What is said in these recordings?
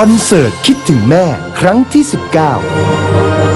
คอนเสิร์ตคิดถึงแม่ครั้งที่ 19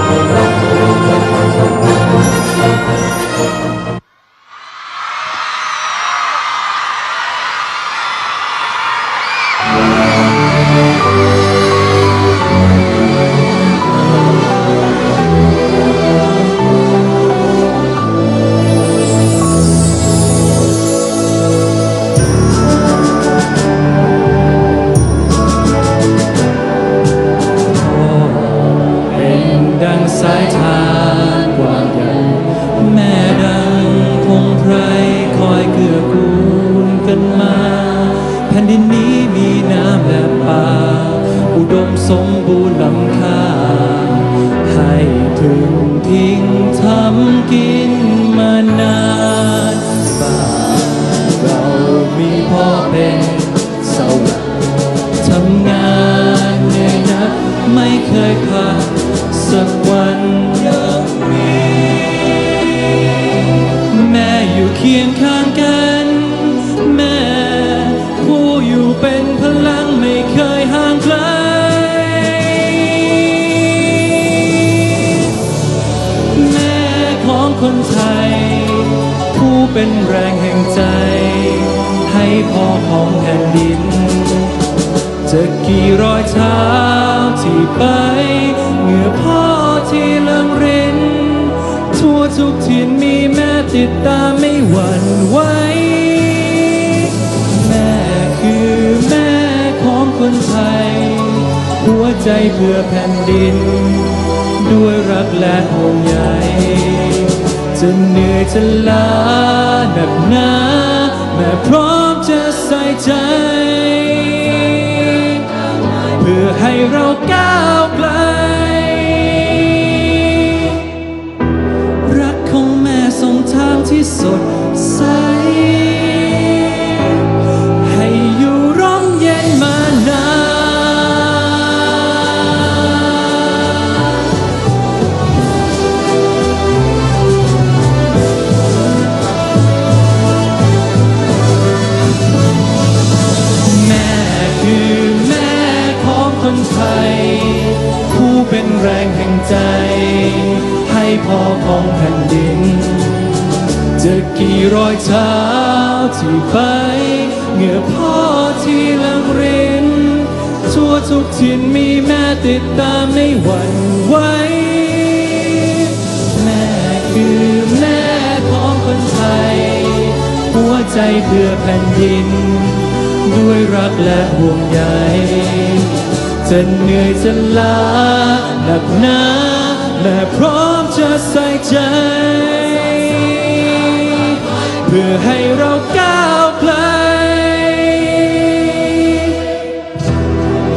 ง คนไทย ผู้เป็นแรงแห่งใจ ให้พ่อของแผ่นดิน จะกี่รอยเท้าที่ไปเหงื่อพ่อที่เลื่องริน ทั่วทุกถิ่นมีแม่ติดตามไม่หวั่นไหวแม่คือแม่ของคนไทย หัวใจเพื่อแผ่นดิน ด้วยรักและห่วงใย จะเหนื่อยจะล้าหนักหนาแม่พร้อมจะใส่ใจ เพื่อให้เราก้าว จะกี่รอยเท้าที่ไปเหงื่อพ่อที่ลังริน ทั่วทุกถิ่นมีแม่ติดตามไม่หวั่นไหวแม่คือแม่ของคนไทย หัวใจเพื่อแผ่นดิน ด้วยรักและห่วงใยจะเหนื่อยจะล้าหนักหนาแม่พร้อมจะใส่ใจ พื่อให้เราก้าวไกล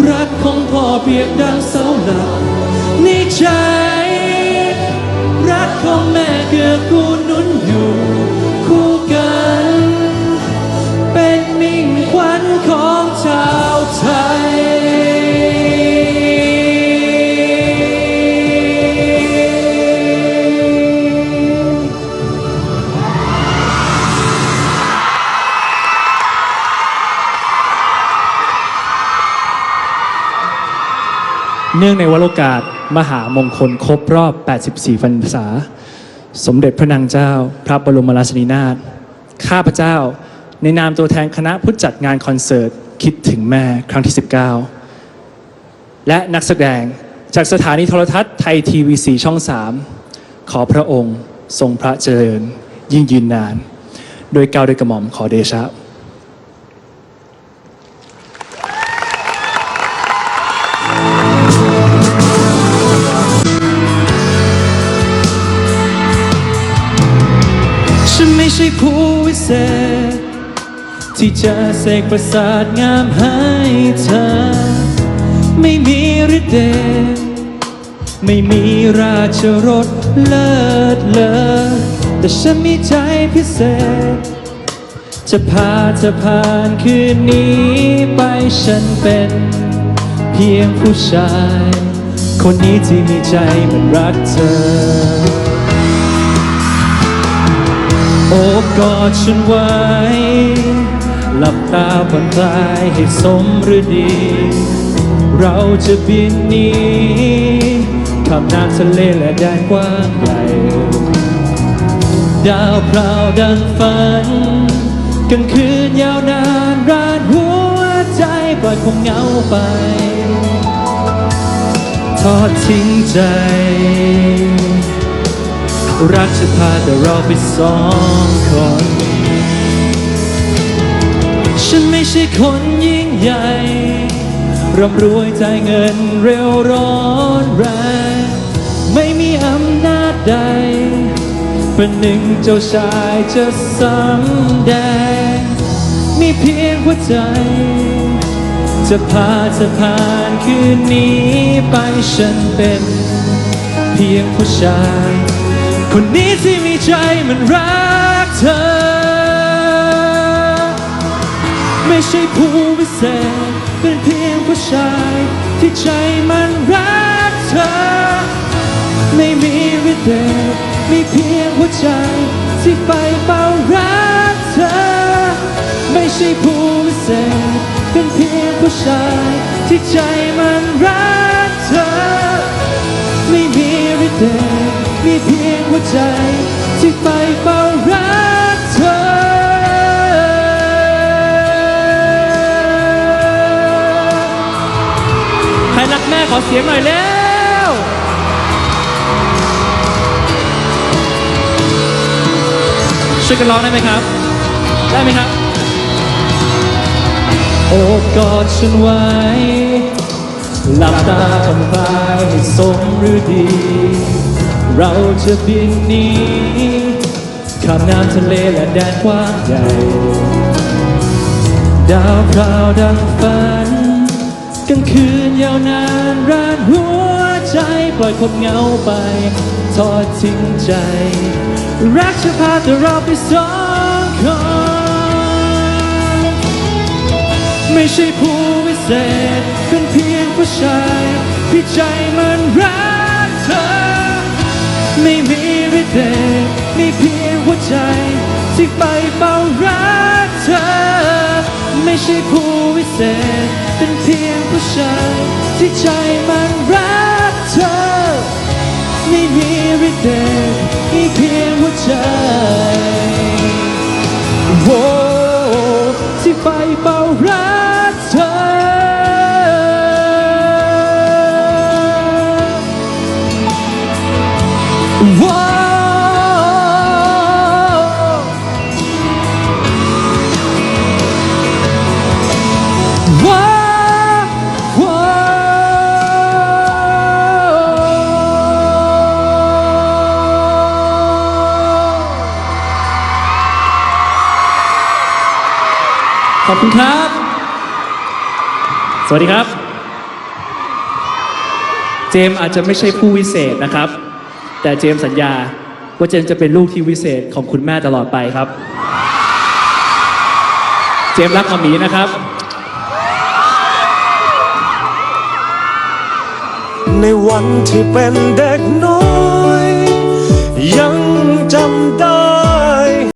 รักของพ่อเปียงดังเสาหลักในใจ รักของแม่ เนื่องในวโรกาสมหามงคลครบรอบ 84พรรษา สมเด็จพระนางเจ้า พระบรมราชินีนาถ ข้าพเจ้า ในนามตัวแทนคณะผู้จัดงานคอนเสิร์ต คิดถึงแม่ครั้งที่ 19 และนักแสดงจากสถานีโทรทัศน์ไทยทีวีสีช่อง 3 ขอพระองค์ ทรงพระเจริญ ยิ่งยืนนาน โดยเกล้าวโดยกระหม่อมขอเดชะ ใช่ผู้วิเศษ ที่จะเสกประสาทงามให้เธอ ไม่มีฤทธิ์เดชไม่มีราชรสเลิศเลอแต่ฉันมีใจพิเศษ จะพาเธอผ่านคืนนี้ไปฉันเป็น เพียงผู้ชาย คนนี้ที่มีใจมันรักเธอ กอดฉันไว้ หลับตาผ่อนคลายให้สมฤดี เราจะบินหนีข้ามน้ำทะเลและแดนกว้างใหญ่ดาวพราวดังฝันกลางคืนยาวนานรานหัวใจปล่อยคงเหงาไป ทอดทิ้งใจ รักจะพาแต่เราไปสองคน ฉันไม่ใช่คนยิ่งใหญ่ร่ำรวยใจเงินเร็วร้อนแรงไม่มีอำนาจใด เป็นหนึ่งเจ้าชายจะสำแดง มีเพียงหัวใจ จะพาเธอผ่านคืนนี้ไปฉันเป็น เพียงผู้ชาย คนนี้ที่มีใจมันรักเธอ ไม่ใช่ผู้วิเศษเป็นเพียงผู้ชายที่ใจมันรักเธอ ไม่มีฤทธิ์เดชมีเพียงหัวใจที่ไฟเฝ้ารักเธอ ไม่ใช่ผู้วิเศษเป็นเพียงผู้ชายที่ใจมันรัก มีเพียงหัวใจ ที่ไฟเฝ้ารักเธอ ใครรักแม่ขอเสียงหน่อยเร็ว ช่วยกันร้องได้ไหมครับ ได้ไหมครับ โอบกอดฉันไว้ หลับตาผ่อนคลายให้สมฤดี เราจะบินหนีข้ามน้ำทะเลและแดนกว้างใหญ่ ดาวพราวดังฝันกลางคืนยาวนานรานหัวใจ ปล่อยความเหงาไป ทอดทิ้งใจ รักจะพาแต่เราไปสองคนไม่ใช่ผู้วิเศษ เป็นเพียงผู้ชายที่ใจมันรักเธอ ไม่มีวิเดชมีเพียงหัวใจ ที่ไปเฝ้ารักเธอ ไม่ใช่ผู้วิเศษ เป็นเพียงผู้ชาย ที่ใจมันรักเธอ ไม่มีวิเดช ขอบคุณครับ สวัสดีครับ เจมอาจจะไม่ใช่ผู้วิเศษนะครับ แต่เจมสัญญา ว่าเจมจะเป็นลูกที่วิเศษของคุณแม่ตลอดไปครับ เจมรักขมามีนะครับ ในวันที่เป็นเด็กน้อย